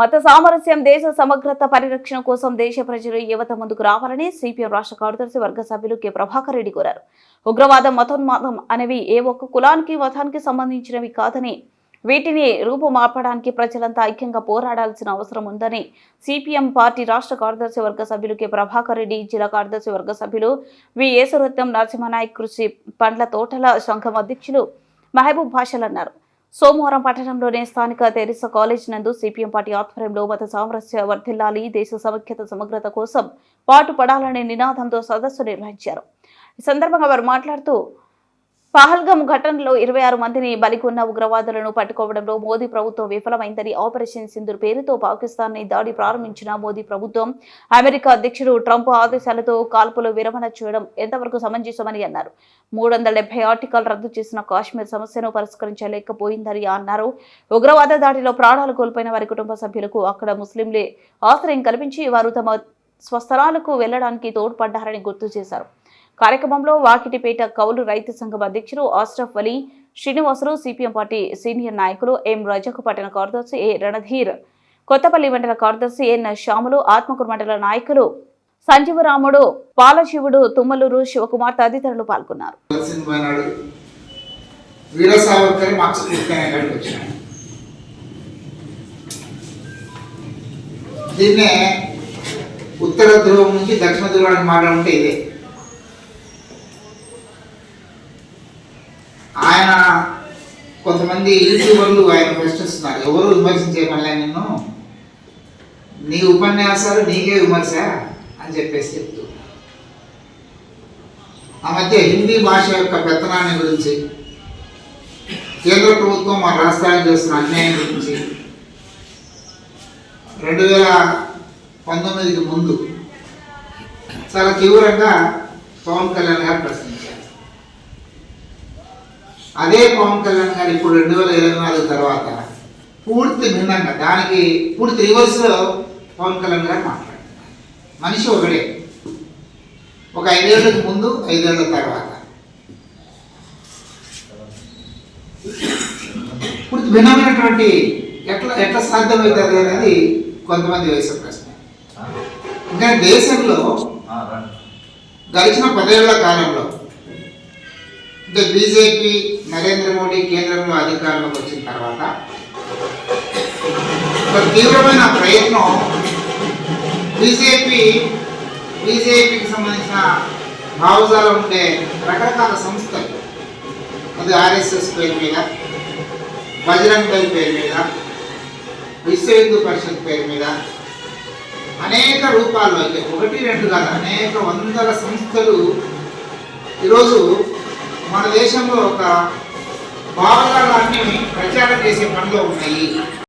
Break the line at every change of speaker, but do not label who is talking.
మత సామరస్యం దేశ సమగ్రత పరిరక్షణ కోసం దేశ ప్రజలు యువత ముందుకు రావాలని సిపిఎం రాష్ట్ర కార్యదర్శి వర్గ సభ్యులు కె. ప్రభాకర్ రెడ్డి కోరారు. ఉగ్రవాదం మతోన్మాదం అనేవి ఏ ఒక్క కులానికి మతానికి సంబంధించినవి కాదని వీటిని రూపుమాపడానికి ప్రజలంతా ఐక్యంగా పోరాడాల్సిన అవసరం ఉందని సిపిఎం పార్టీ రాష్ట్ర కార్యదర్శి వర్గ సభ్యులు కె. ప్రభాకర్ రెడ్డి జిల్లా కార్యదర్శి వర్గ సభ్యులు వి. యేసురత్నం నరసింహనాయక్ కృషి పండ్ల తోటల సంఘం అధ్యక్షులు మహబూబ్ భాషలు అన్నారు. సోమవారం పట్టణంలోని స్థానిక తెరిసా కాలేజ్ నందు సిపిఎం పార్టీ ఆధ్వర్యంలో మత సామరస్య వర్ధిల్లాలి దేశ సమైక్యత సమగ్రత కోసం పాటుపడాలనే నినాదంతో సదస్సు నిర్వహించారు. ఈ సందర్భంగా వారు మాట్లాడుతూ పహల్గం ఘటనలో ఇరవై ఆరు మందిని బలికొన్న ఉగ్రవాదులను పట్టుకోవడంలో మోదీ ప్రభుత్వం విఫలమైందని ఆపరేషన్ సింధూర్ పేరుతో పాకిస్తాన్ని దాడి ప్రారంభించిన మోదీ ప్రభుత్వం. అమెరికా అధ్యక్షుడు ట్రంప్ ఆదేశాలతో కాల్పులు విరమణ చేయడం ఎంతవరకు సమంజసమని అన్నారు. మూడు వందల డెబ్బై ఆర్టికల్ రద్దు చేసిన కాశ్మీర్ సమస్యను పరిష్కరించలేకపోయిందని అన్నారు. ఉగ్రవాద దాడిలో ప్రాణాలు కోల్పోయిన వారి కుటుంబ సభ్యులకు అక్కడ ముస్లింలే ఆశ్రయం కల్పించి వారు తమ స్వస్థలాలకు వెళ్ళడానికి తోడ్పడ్డారని గుర్తు చేశారు. కార్యక్రమంలో వాకిటిపేట కౌలు రైతు సంఘం అధ్యక్షులు Ashraf Ali Srinivasulu CPM party senior నాయకులు ఎం రజకు పట్టణ కార్యదర్శి ఏ రణధీర్ కొత్తపల్లి మండల కార్యదర్శి ఎన్ శ్యాములు ఆత్మకూరు మండల నాయకులు సంజీవరాముడు పాలశివుడు తుమ్మలూరు శివకుమార్ తదితరులు పాల్గొన్నారు.
దీన్నే ఉత్తర ధ్రువం నుంచి దక్షిణ ధ్రువానికి మాట్లాడుంటే ఇదే. ఆయన కొంతమంది యూట్యూబర్లు ఆయన ప్రశ్నిస్తున్నారు. ఎవరు విమర్శించే పనిలే నిన్ను? నీ ఉపన్యాసాలు నీకే విమర్శ అని చెప్పేసి చెప్తూ. ఆ మధ్య హిందీ భాష యొక్క పెత్తనాన్ని గురించి కేంద్ర ప్రభుత్వం మన రాష్ట్రానికి చేస్తున్న అన్యాయం గురించి రెండు వేల పంతొమ్మిదికి ముందు చాలా తీవ్రంగా పవన్ కళ్యాణ్ గారు ప్రశ్నించారు అదే పవన్ కళ్యాణ్ గారు ఇప్పుడు రెండు వేల ఇరవై నాలుగు తర్వాత పూర్తి భిన్నంగా దానికి పూర్తి రివర్స్లో పవన్ కళ్యాణ్ గారు మాట్లాడుతున్నారు. మనిషి ఒకడే. ఒక ఐదేళ్ళకు ముందు ఐదేళ్ళ తర్వాత. పూర్తి భిన్నమైనటువంటి ఎట్లా ఎట్లా సాధ్యమవుతుంది అనేది కొంతమంది వేసే ప్రశ్న. ఇంకా దేశంలో గడిచిన పదేళ్ళ కాలంలో అంటే బీజేపీ నరేంద్ర మోడీ కేంద్రంలో అధికారంలోకి వచ్చిన తర్వాత ఒక తీవ్రమైన ప్రయత్నం బీజేపీ బీజేపీకి సంబంధించిన భావజాలు ఉండే రకరకాల సంస్థలు. అది ఆర్ఎస్ఎస్ పేరు మీద బజరంగ్ దళ్ పేరు మీద విశ్వ హిందూ పరిషత్ పేరు మీద అనేక రూపాల్లో అయితే ఒకటి రెండు కాదు అనేక వందల సంస్థలు ఈరోజు మన దేశంలో ఒక భావజాలాన్ని ప్రచారం చేసే పనిలో ఉన్నాయి.